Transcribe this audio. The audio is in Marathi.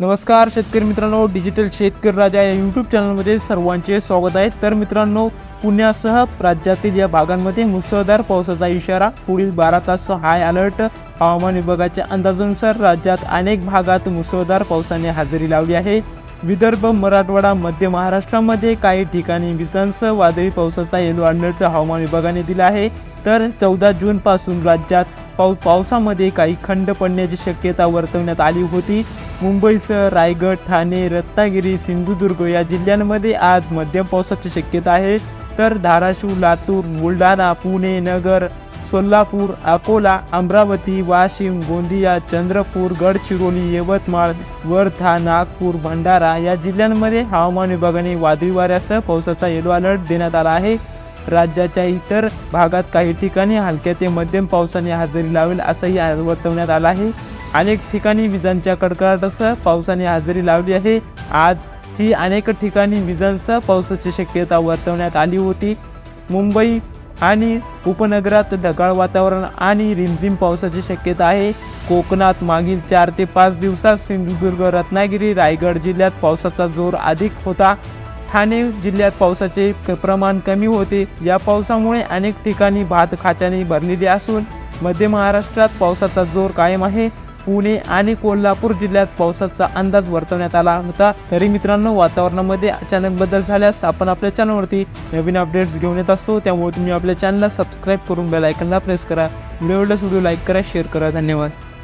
नमस्कार शेतकरी मित्रांनो. डिजिटल शेतकरी राजा या यूट्यूब चॅनलमध्ये सर्वांचे स्वागत आहे. तर मित्रांनो पुण्यासह राज्यातील या भागांमध्ये मुसळधार पावसाचा इशारा पुढील बारा तास हाय अलर्ट हवामान विभागाच्या अंदाजानुसार राज्यात अनेक भागात मुसळधार पावसाने हजेरी लावली आहे. विदर्भ मराठवाडा मध्य महाराष्ट्रामध्ये काही ठिकाणी विजांसह वादळी पावसाचा येलो अलर्ट हवामान विभागाने दिला आहे. तर चौदा जूनपासून राज्यात पाऊ पावसामध्ये काही खंड पडण्याची शक्यता वर्तवण्यात आली होती. मुंबईसह रायगड ठाणे रत्नागिरी सिंधुदुर्ग या जिल्ह्यांमध्ये आज मध्यम पावसाची शक्यता आहे. तर धाराशिव लातूर बुलढाणा पुणे नगर सोलापूर अकोला अमरावती वाशिम गोंदिया चंद्रपूर गडचिरोली यवतमाळ वर्धा नागपूर भंडारा या जिल्ह्यांमध्ये हवामान विभागाने वादळी वाऱ्यासह पावसाचा येलो अलर्ट देण्यात आला आहे. राज्याच्या इतर भागात काही ठिकाणी हलक्या ते मध्यम पावसाने हजेरी लावेल असंही वर्तवण्यात आलं आहे. अनेक ठिकाणी विजांच्या कडकडाटासह पावसाने हजेरी लावली आहे. आज ही अनेक ठिकाणी विजांसह पावसाची शक्यता वर्तवण्यात आली होती. मुंबई आणि उपनगरात ढगाळ वातावरण आणि रिमझिम पावसाची शक्यता आहे. कोकणात मागील चार ते पाच दिवसात सिंधुदुर्ग रत्नागिरी रायगड जिल्ह्यात पावसाचा जोर अधिक होता. ठाणे जिल्ह्यात पावसाचे क- प्रमाण कमी होते. या पावसामुळे अनेक ठिकाणी भात खाच्याने भरलेली असून मध्य महाराष्ट्रात पावसाचा जोर कायम आहे. पुणे आणि कोल्हापूर जिल्ह्यात पावसाचा अंदाज वर्तवण्यात आला होता. तरी मित्रांनो वातावरणामध्ये अचानक बदल झाल्यास आपण आपल्या चॅनलवरती नवीन अपडेट्स घेऊन येत असतो. त्यामुळे तुम्ही आपल्या चॅनलला सबस्क्राईब करून बेल आयकनला प्रेस करा. व्हिडिओ व्हिडिओ लाईक करा शेअर करा. धन्यवाद.